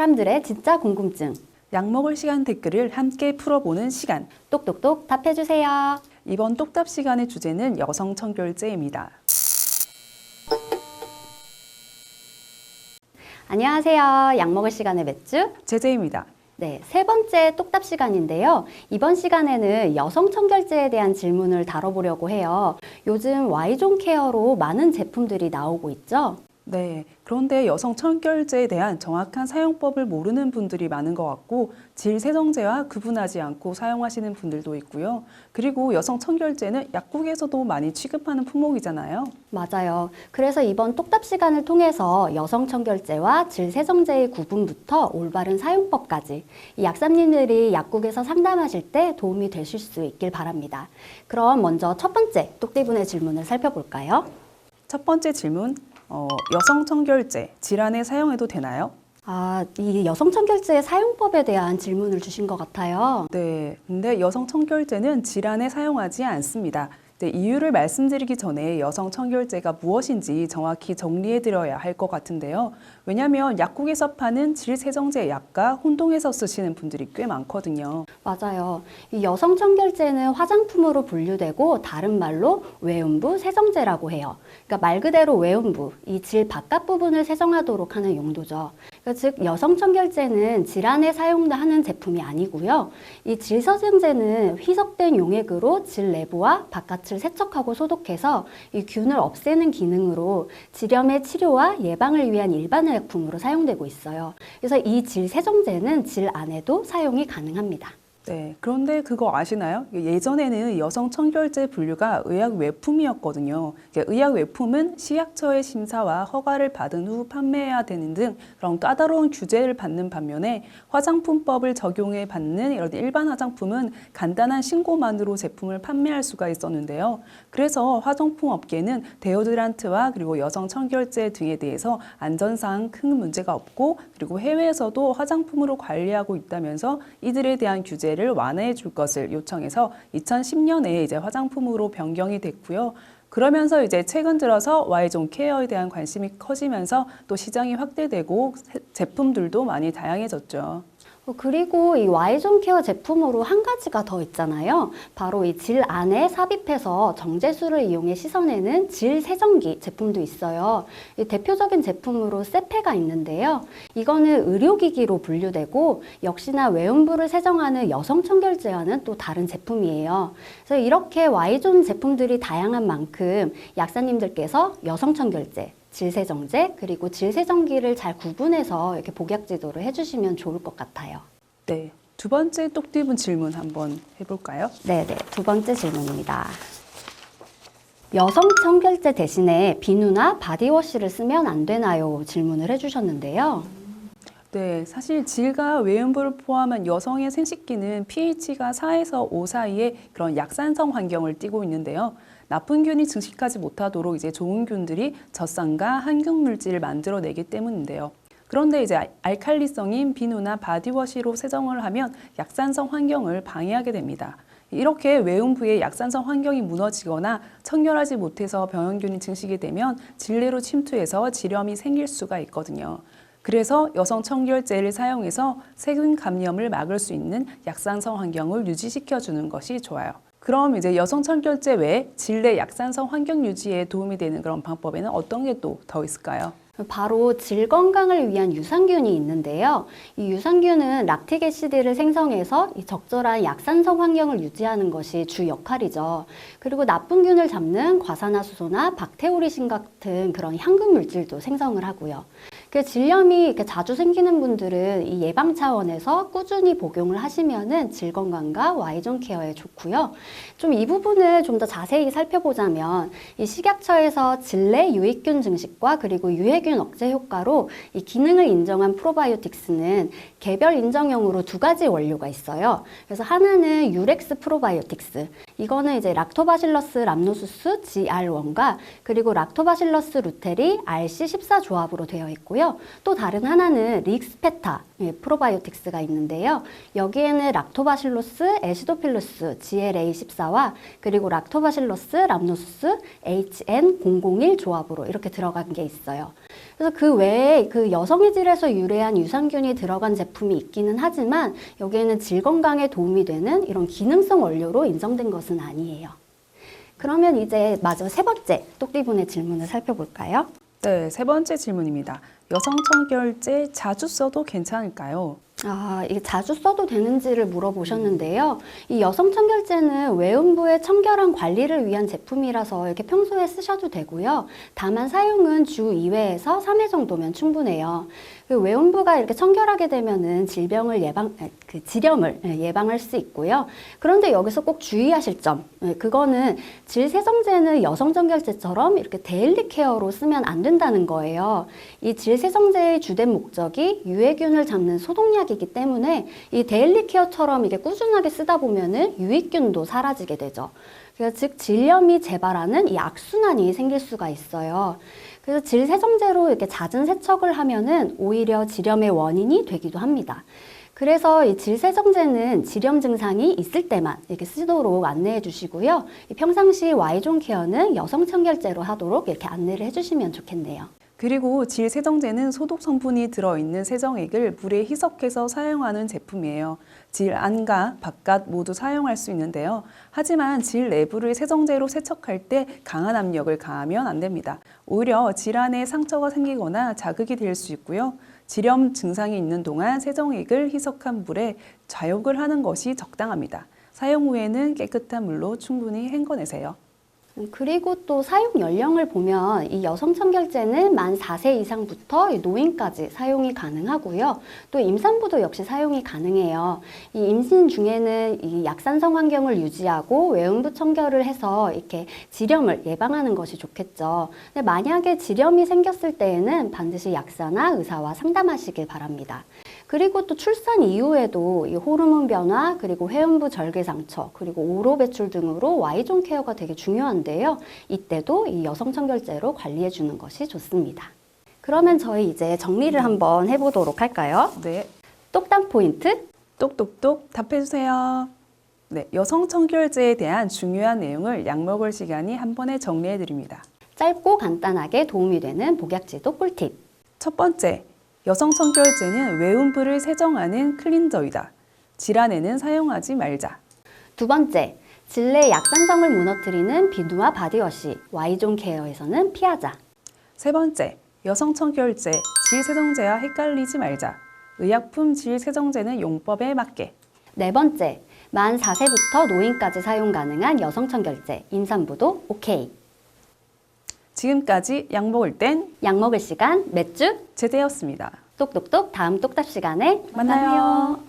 사람들의 진짜 궁금증. 약 먹을 시간 댓글을 함께 풀어보는 시간. 똑똑똑 답해주세요. 이번 똑답 시간의 주제는 여성 청결제입니다. 안녕하세요. 약 먹을 시간의 맥주. 제재입니다. 네, 세 번째 똑답 시간인데요. 이번 시간에는 여성 청결제에 대한 질문을 다뤄보려고 해요. 요즘 Y존 케어로 많은 제품들이 나오고 있죠. 네. 그런데 여성 청결제에 대한 정확한 사용법을 모르는 분들이 많은 것 같고 질 세정제와 구분하지 않고 사용하시는 분들도 있고요. 그리고 여성 청결제는 약국에서도 많이 취급하는 품목이잖아요. 맞아요. 그래서 이번 똑답 시간을 통해서 여성 청결제와 질 세정제의 구분부터 올바른 사용법까지 이 약사님들이 약국에서 상담하실 때 도움이 되실 수 있길 바랍니다. 그럼 먼저 첫 번째 똑띠분의 질문을 살펴볼까요? 첫 번째 질문. 어, 여성 청결제 질환에 사용해도 되나요? 아, 이 여성 청결제의 사용법에 대한 질문을 주신 것 같아요. 네. 근데 여성 청결제는 질환에 사용하지 않습니다. 네, 이유를 말씀드리기 전에 여성 청결제가 무엇인지 정확히 정리해 드려야 할 것 같은데요. 왜냐하면 약국에서 파는 질 세정제 약과 혼동해서 쓰시는 분들이 꽤 많거든요. 맞아요. 이 여성 청결제는 화장품으로 분류되고 다른 말로 외음부 세정제라고 해요. 그러니까 말 그대로 외음부, 이 질 바깥 부분을 세정하도록 하는 용도죠. 그러니까 즉 여성 청 결제는 질환에 사용하는 제품이 아니고요. 이질 세정제는 희석된 용액으로 질 내부와 바깥을 세척하고 소독해서 이 균을 없애는 기능으로 질염의 치료와 예방을 위한 일반 의약품으로 사용되고 있어요. 그래서 이 질 세정제는 질 안에도 사용이 가능합니다. 네, 그런데 그거 아시나요? 예전에는 여성 청결제 분류가 의약 외품이었거든요. 의약 외품은 식약처의 심사와 허가를 받은 후 판매해야 되는 등 그런 까다로운 규제를 받는 반면에 화장품법을 적용해 받는 이런 일반 화장품은 간단한 신고만으로 제품을 판매할 수가 있었는데요. 그래서 화장품 업계는 데오드란트와 그리고 여성 청결제 등에 대해서 안전상 큰 문제가 없고 그리고 해외에서도 화장품으로 관리하고 있다면서 이들에 대한 규제를 완화해 줄 것을 요청해서 2010년에 이제 화장품으로 변경이 됐고요. 그러면서 이제 최근 들어서 Y존 케어에 대한 관심이 커지면서 또 시장이 확대되고 세- 제품들도 많이 다양해졌죠. 어, 그리고 이 Y존 케어 제품으로 한 가지가 더 있잖아요. 바로 이 질 안에 삽입해서 정제수를 이용해 씻어내는 질 세정기 제품도 있어요. 이 대표적인 제품으로 세페가 있는데요. 이거는 의료기기로 분류되고 역시나 외음부를 세정하는 여성 청결제와는 또 다른 제품이에요. 그래서 이렇게 Y존 제품들이 다양한 만큼 약사님들께서 여성 청결제, 질세정제 그리고 질세정기를 잘 구분해서 이렇게 복약 지도를 해주시면 좋을 것 같아요. 네. 두 번째 똑띠분 질문 한번 해볼까요? 네네 두 번째 질문입니다. 여성 청결제 대신에 비누나 바디워시를 쓰면 안 되나요? 질문을 해주셨는데요. 네, 사실 질과 외음부를 포함한 여성의 생식기는 pH가 4에서 5 사이의 그런 약산성 환경을 띠고 있는데요. 나쁜 균이 증식하지 못하도록 이제 좋은 균들이 젖산과 항균 물질을 만들어내기 때문인데요. 그런데 이제 알칼리성인 비누나 바디워시로 세정을 하면 약산성 환경을 방해하게 됩니다. 이렇게 외음부의 약산성 환경이 무너지거나 청결하지 못해서 병원균이 증식이 되면 질내로 침투해서 질염이 생길 수가 있거든요. 그래서 여성 청결제를 사용해서 세균 감염을 막을 수 있는 약산성 환경을 유지시켜 주는 것이 좋아요. 그럼 이제 여성 청결제 외에 질내 약산성 환경 유지에 도움이 되는 그런 방법에는 어떤 게 또 더 있을까요? 바로 질 건강을 위한 유산균이 있는데요. 이 유산균은 락틱 애시드를 생성해서 이 적절한 약산성 환경을 유지하는 것이 주 역할이죠. 그리고 나쁜 균을 잡는 과산화수소나 박테오리신 같은 그런 향균 물질도 생성을 하고요. 그 질염이 이렇게 자주 생기는 분들은 이 예방 차원에서 꾸준히 복용을 하시면은 질 건강과 Y존 케어에 좋고요. 좀 이 부분을 좀 더 자세히 살펴보자면 이 식약처에서 질내 유익균 증식과 그리고 유해균 억제 효과로 이 기능을 인정한 프로바이오틱스는 개별 인정형으로 두 가지 원료가 있어요. 그래서 하나는 유렉스 프로바이오틱스. 이거는 이제 락토바실러스 람노수스 GR1과 그리고 락토바실러스 루테리 RC14 조합으로 되어 있고요. 또 다른 하나는 릭스페타 예, 프로바이오틱스가 있는데요. 여기에는 락토바실로스 에시도필루스 GLA14와 그리고 락토바실러스 람노수스 HN001 조합으로 이렇게 들어간 게 있어요. 그래서 그 외에 그 여성의 질에서 유래한 유산균이 들어간 제품이 있기는 하지만 여기에는 질 건강에 도움이 되는 이런 기능성 원료로 인정된 것은 아니에요. 그러면 이제 마저 세 번째 똑띠분의 질문을 살펴볼까요? 네, 세 번째 질문입니다. 여성 청결제 자주 써도 괜찮을까요? 아, 이게 자주 써도 되는지를 물어보셨는데요. 이 여성 청결제는 외음부의 청결한 관리를 위한 제품이라서 이렇게 평소에 쓰셔도 되고요. 다만 사용은 주 2회에서 3회 정도면 충분해요. 그 외음부가 이렇게 청결하게 되면은 질병을 예방, 에, 그 지렴을 예, 예방할 수 있고요. 그런데 여기서 꼭 주의하실 점, 예, 그거는 질 세정제는 여성 청결제처럼 이렇게 데일리 케어로 쓰면 안 된다는 거예요. 이 질 세정제의 주된 목적이 유해균을 잡는 소독약이기 때문에 이 데일리 케어처럼 이게 꾸준하게 쓰다 보면은 유익균도 사라지게 되죠. 즉 질염이 재발하는 이 악순환이 생길 수가 있어요. 그래서 질 세정제로 이렇게 잦은 세척을 하면은 오히려 질염의 원인이 되기도 합니다. 그래서 이 질세정제는 질염 증상이 있을 때만 이렇게 쓰도록 안내해 주시고요. 이 평상시 Y존 케어는 여성 청결제로 하도록 이렇게 안내를 해 주시면 좋겠네요. 그리고 질 세정제는 소독 성분이 들어있는 세정액을 물에 희석해서 사용하는 제품이에요. 질 안과 바깥 모두 사용할 수 있는데요. 하지만 질 내부를 세정제로 세척할 때 강한 압력을 가하면 안 됩니다. 오히려 질 안에 상처가 생기거나 자극이 될 수 있고요. 질염 증상이 있는 동안 세정액을 희석한 물에 좌욕을 하는 것이 적당합니다. 사용 후에는 깨끗한 물로 충분히 헹궈내세요. 음, 그리고 또 사용 연령을 보면 이 여성 청결제는 만 4세 이상부터 이 노인까지 사용이 가능하고요. 또 임산부도 역시 사용이 가능해요. 이 임신 중에는 이 약산성 환경을 유지하고 외음부 청결을 해서 이렇게 질염을 예방하는 것이 좋겠죠. 근데 만약에 질염이 생겼을 때에는 반드시 약사나 의사와 상담하시길 바랍니다. 그리고 또 출산 이후에도 이 호르몬 변화, 그리고 회음부 절개 상처, 그리고 오로 배출 등으로 Y존 케어가 되게 중요한데요. 이때도 이 여성 청결제로 관리해 주는 것이 좋습니다. 그러면 저희 이제 정리를 한번 해보도록 할까요? 네, 똑딱 포인트. 똑똑똑 답해주세요. 네, 여성 청결제에 대한 중요한 내용을 약 먹을 시간이 한 번에 정리해 드립니다. 짧고 간단하게 도움이 되는 복약지도 꿀팁. 첫 번째, 여성 청결제는 외음부를 세정하는 클린저이다. 질환에는 사용하지 말자. 두 번째, 질내 약산성을 무너뜨리는 비누와 바디워시, Y존 케어에서는 피하자. 세 번째, 여성 청결제, 질 세정제와 헷갈리지 말자. 의약품 질 세정제는 용법에 맞게. 네 번째, 만 4세부터 노인까지 사용 가능한 여성 청결제, 임산부도 오케이. 지금까지 약 먹을 땐 약 먹을 시간 몇 주? 제대였습니다. 똑똑똑 다음 똑답 시간에 만나요.